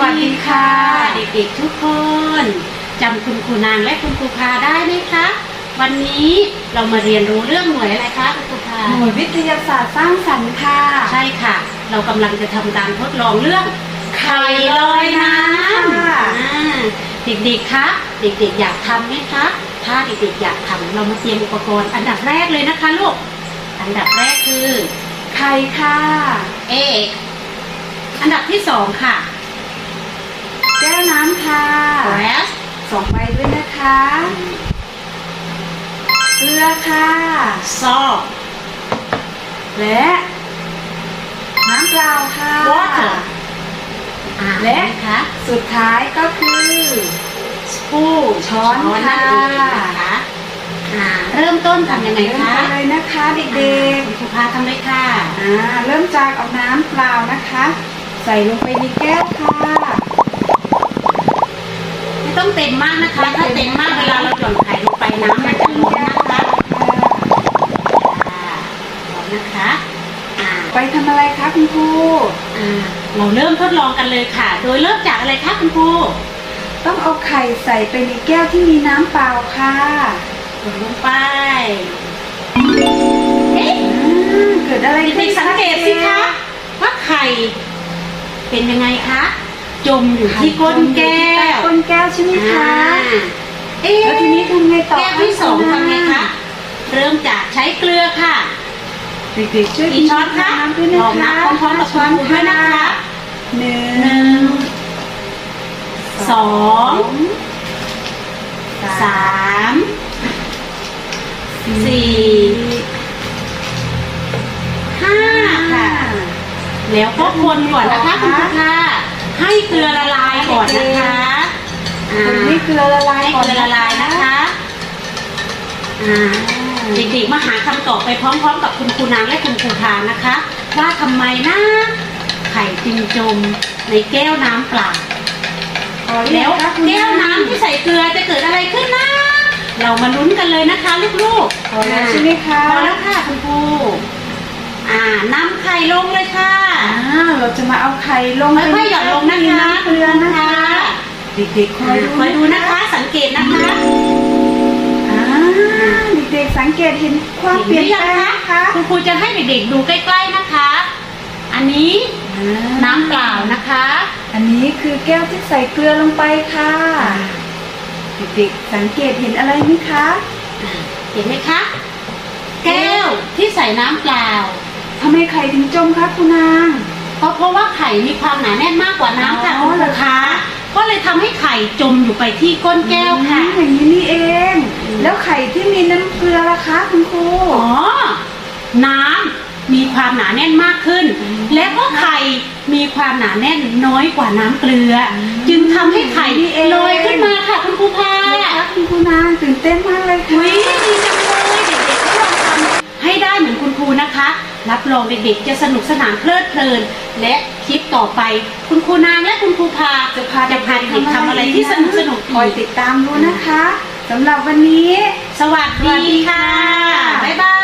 วัสดีค่ะ เด็กๆทุกคนจำคุณครูนางและคุณครูพาได้ไหมคะ วันนี้เรามาเรียนรู้เรื่องหน่วยอะไรคะคุณครูพาหน่วยวิทยาศาสตร์สร้างสรรค์ค่ะ ใช่ค่ะ เรากำลังจะทำการทดลองเรื่องไข่ลอยน้ำค่ะอ่าเด็กๆคะเด็กๆอยากทำไหมคะ ถ้าเด็กๆอยากทำเรามาเตรียมอุปกรณ์อันดับแรกเลยนะคะลูกอันดับแรกคือไข่ค่ะ เอกอันดับที่สองค่ะแก้วน้ำค่ะ glass สองใบด้วยนะคะเกลือค่ะ salt และน้ำเปล่าค่ะ water อ่าและนะคะสุดท้ายก็คือ spoon ช้อนนั่นค่ะเองนะคะอ่าเริ่มต้นทำยังไงเริ่มคะกันเลยนะคะเด็กคุณครูพาทำเลยค่ะๆอ่าเริ่มจากเอาน้ำเปล่านะคะ ใส่ลงไปในแก้วค่ะไม่ ต้องเต็มมากนะคะ ถ้าเต็มมากเวลาเราหย่อนไข่ลงไปน้ำมันจะล้นนะคะอ่าพร้อมนะคะอ่าไปทำอะไรคะคุณครูอ่าเราเริ่มทดลองกันเลยค่ะ โดยเริ่มจากอะไรคะคุณครูต้องเอาไข่ใส่ไปในแก้วที่มีน้ำเปล่าค่ะกดลงไปเอ๊ะอ่าเกิดอะไรขึ้เด็นกๆสังเกตสิคะว่าไข่เป็นยังไงคะ จมอยู่ที่ก้นแก้วก้นแก้วใช่ไหมคะอ่าเอ๊ะแล้วทีนี้ทำไงต่อแก้วที่สองทำไงคะเริ่มจากใช้เกลือค่ะเด็กๆช่วยกี่ช้อนคะน้ำด้วยนะลองนัคะบพร้อมๆกับคุณครูด้วยนะคะหนึ่หนึ่งงสองสามสี่ห้าค่ะ แล้วก็คนก่อนนะคะคุณครูค่ะ ให้เกลือละลายก่อนนะคะอ่าคนให้เกลือละลายให้ก่อนเกลือละลายนะคะอ่าเด็กๆมาหาคำตอบไปพร้อมๆ กับคุณครูนางและคุณครูพานะคะ ว่าทำไมนะไข่จึงจมในแก้วน้ำเปล่าพอหรือแล้ยัวงคะคุณแก้วน้ำที่ใส่เกลือจะเกิดอะไรขึ้นนะ เรามาลุ้นกันเลยนะคะลูกๆพอแล้วใช่ไหมคะพอแล้วค่ะคุณครู อ่านำไข่ลงเลยค่ะอ่าเราจะมาเอาไข่ลงค่อยๆหย่อนลงนะคะเกลือนะคะเด็กๆคคออยยดูคอยดูนะคะ สังเกตนะคะอ่าเด็กๆสังเกตเห็นความเปเห็นลี่หยนรือแปยังลงคะนะคะคุณครูจะให้เด็กๆดูใกล้ๆนะคะ อันนี้น้ำเปล่านะคะ อันนี้คือแก้วที่ใส่เกลือลงไปค่ะเด็กๆสังเกตเห็นอะไรไหมคะ เห็นไหมคะ แก้วที่ใส่น้ำเปล่า ทำไมไข่ถึงจมคะคุณนาง เพราะเพราะว่าไข่มีความหนาแน่นมากกว่าน้ำค่ะอ๋อคุณเหรลูอกคะ ค้าก็เลยทำให้ไข่จมอยู่ไปที่ก้นแก้วค่ะ อืมอย่างนี้นี่เองอืมแล้วไข่ที่มีน้ำเกลือล่ะคะคุณครู อ๋อ น้ำมีความหนาแน่นมากขึ้น อืมและก็ไข่มีความหนาแน่นน้อยกว่าน้ำเกลืออมจึงทำให้ไข่นี่เอง ลอยขึ้นมาค่ะคุณครูพา นะคะคุณครูนางตื่นเต้นมากเลยค่ะวิดีจังเลยเด็กๆก็ลองทำให้ได้เหมือนคุณครูนะคะ รับรองเด็กๆจะสนุกสนานเพลิดเพลิน และคลิปต่อไป คุณครูนางและคุณครูพาจะพาจะพาเด็กๆทำอะไรที่สนุกสนุกคอยติดตามดูนะคะสำหรับวันนี้ สวัสดีค่ะ บ๊ายบาย